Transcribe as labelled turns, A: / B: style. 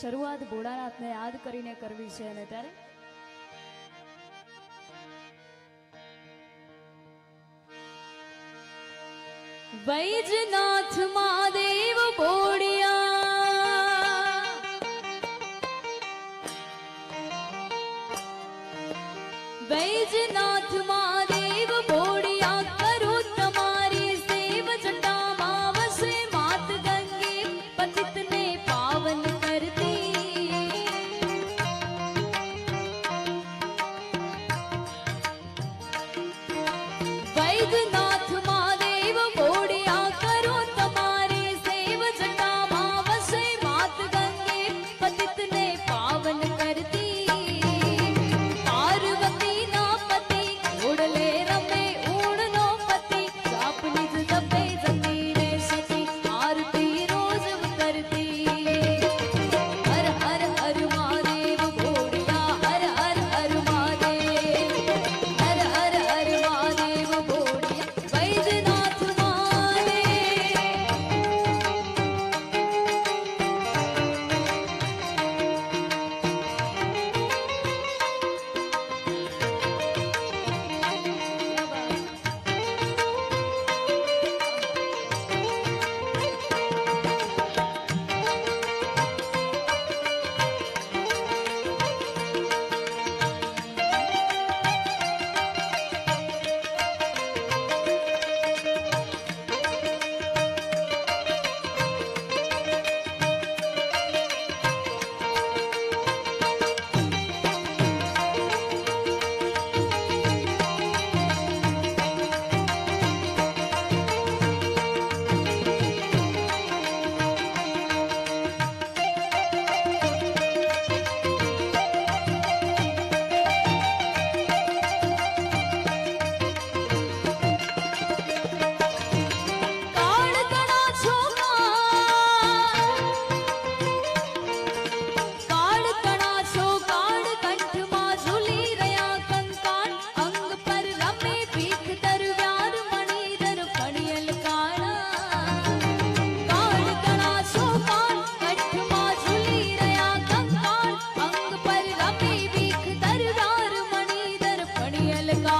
A: શરૂઆત ભોળાનાથને યાદ કરીને કરવી છે અને ત્યારે? વૈજનાથ મહાદેવ બોડિયા. વૈજનાથ મા கையலுக்கா